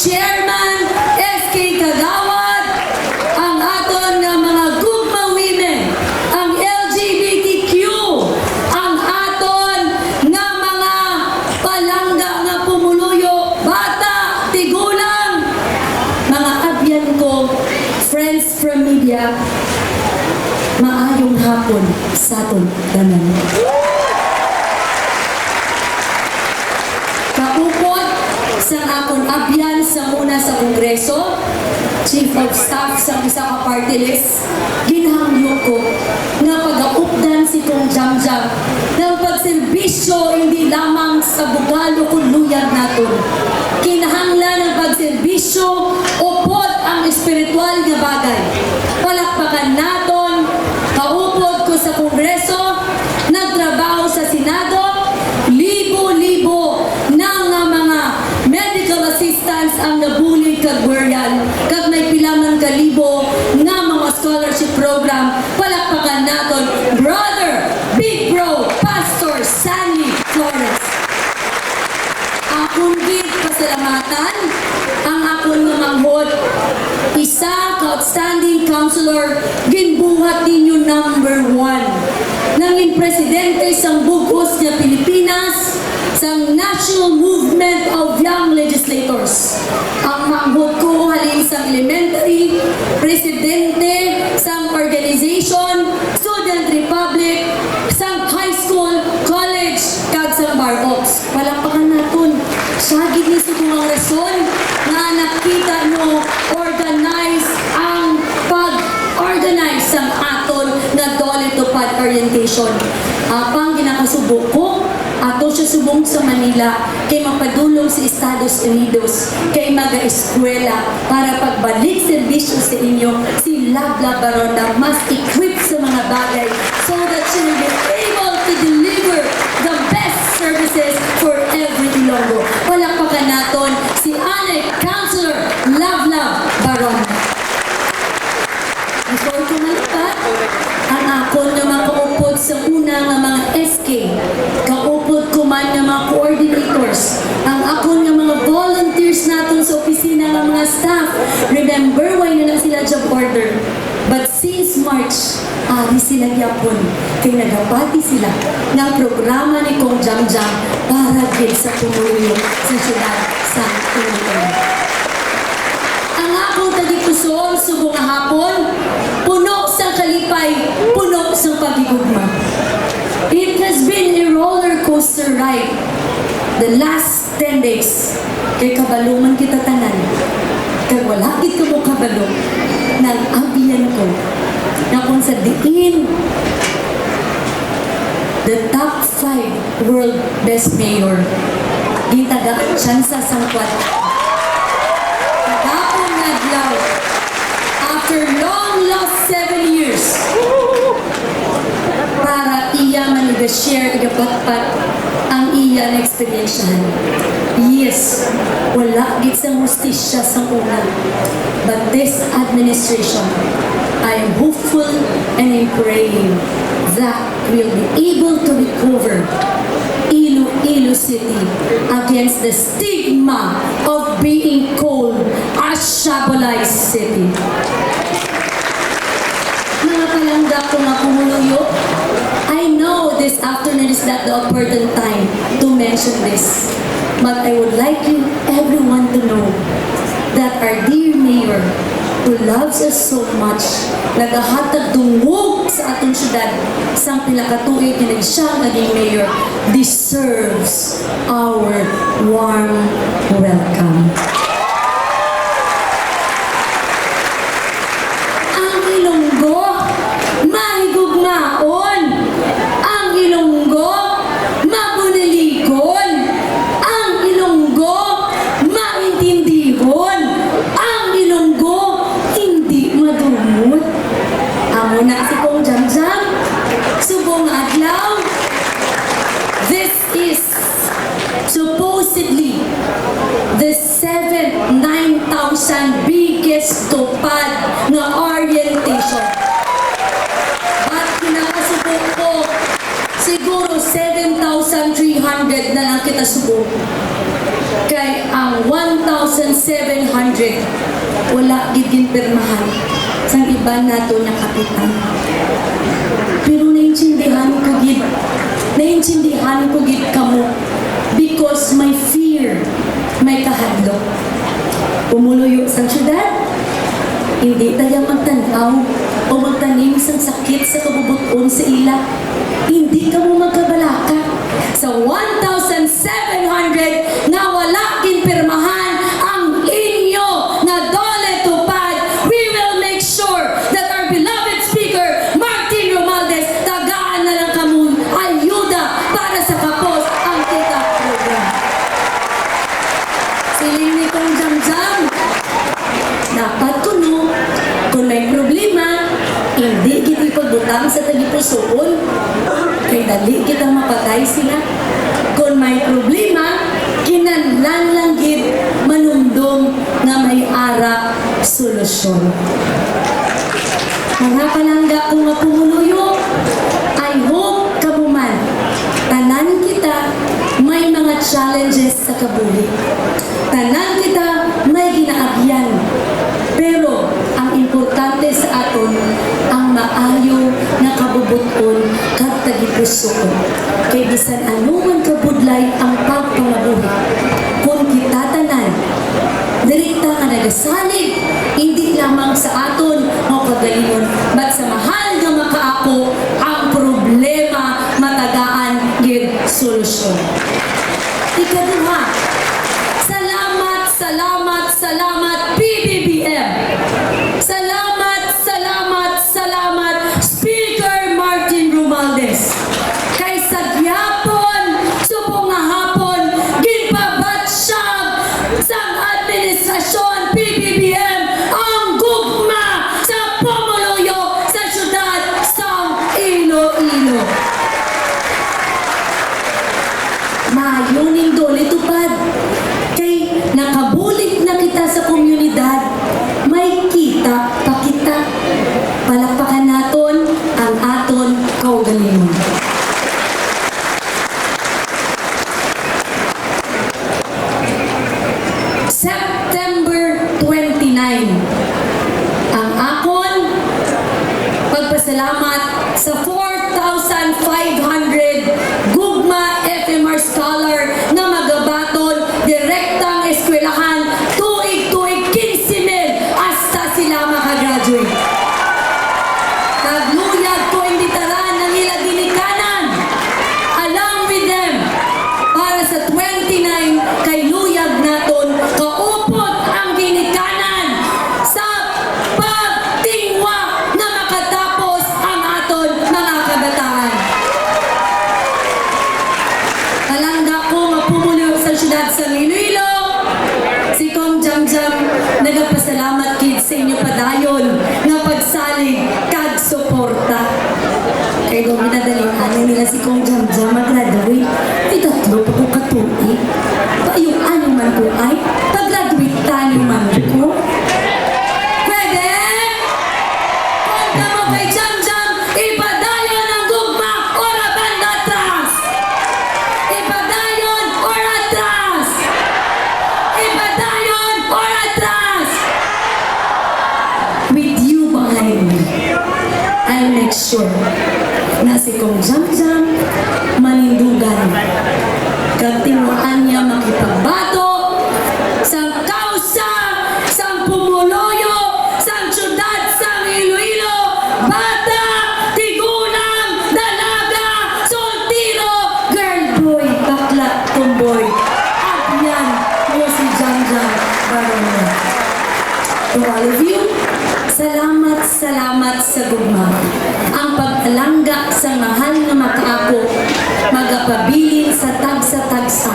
Chairman SK Kagawad, ang aton nga mga gugma women, ang LGBTQ, ang aton nga mga palangga nga pumuluyo, bata, tigulang, mga abyan ko, friends from media, maayong hapon sa aton tanan. Kaupot sa akon abyan sa muna sa Kongreso, Chief of Staff sa isa ka party list, ginhangyo ko nga pag-aupdan si Kong Jamjam. Ng pagserbisyo hindi lamang counselor ginbuhat ninyo number one. Nanging presidente sang bugos nga Pilipinas sang National Movement of Young Legislators. Ang manghod ko halin sang elementary, presidente sang organization, Student Republic, sang high school, college, kag sang bar ops. Palakpakan naton. Siya gid ni sa mga rason nga nakita nyo organize ang pag-organize sang aton nga Dole Tupad orientation. Apang ginakasubo ko, ato siya subong sa Manila kay mapadulong sa Estados Unidos kay maga-eskwela para pagbalik serbisyo sa inyo si Labla Baronda mas equipped sa mga bagay so remember, why na lang sila job order. But since March, ari sila yapon, kay nagapati sila ng programa ni Kong Jam Jam para gid sa tumulong sa siyudad sa Tuluyan. Ang akong tagikuson subong hapon, puno sa kalipay, puno sa pagigugma. It has been a roller coaster ride the last 10 days. Kay kabaluman kita tanan. Kay wala gid ko mo kabalo nang abiyan ko na kung sa diin the top 5 world best mayor. Gitagaan tsansa sang kwat Kapong naglaw. After long lost seven years, para iya man share igapatpat ang iya na experience. Yes, wala gid sa hustisya sa una. But this administration, I am hopeful and I'm praying that we'll be able to recover Iloilo City against the stigma of being called a shabolized city. Mga palangga ko nga kumuluyo, I know this afternoon is not the opportune time to mention this. But I would like you, everyone, to know that our dear mayor, who loves us so much, nagahatag dungog sa atong syudad, sa pinakatuig na siya naging mayor, deserves our warm welcome. kasubo. Kay ang 1,700 wala gigin pirmahan sa iba nato na kapitan. Pero naintindihan ko gid, naintindihan ko gid kamo because my fear may kahadlok. Umuluyo sa syudad, hindi tayo magtanaw o magtanim sa sakit sa kabubuton sa ila. Hindi ka mo sa tagipusukon. Kay dali kita mapatay sila. Kung may problema, kinanlan lang gid manumdom may ara solusyon. puso ko. Kay bisan anuman kabudlay ang pagpangabuhi. Kung kita tanan, dirita nga nagasalig, hindi lamang sa ato layunin doon itupad. Kay nakabulik na kita sa komunidad, may kita pa kita. Palakpakan naton ang aton kaugalingon. Évidemment, paye Jam Jam overview. Salamat, salamat sa gugma. Ang pagtalangga sa mahal na makaapo, magapabilin sa tagsa-tagsa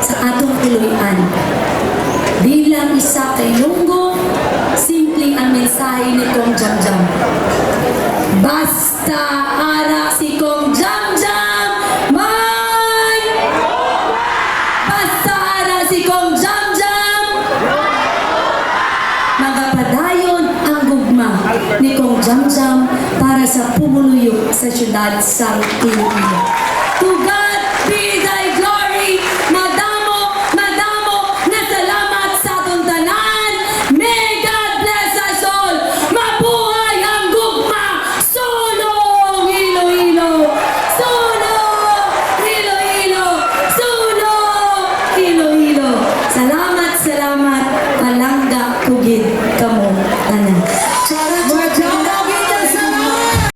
sa atong tuluyan. Bilang isa kay Lunggo, simple ang mensahe ni Kong Jamjam. Basta ara si Kong sa pumuluyo sa siyudad sa Pilipinas.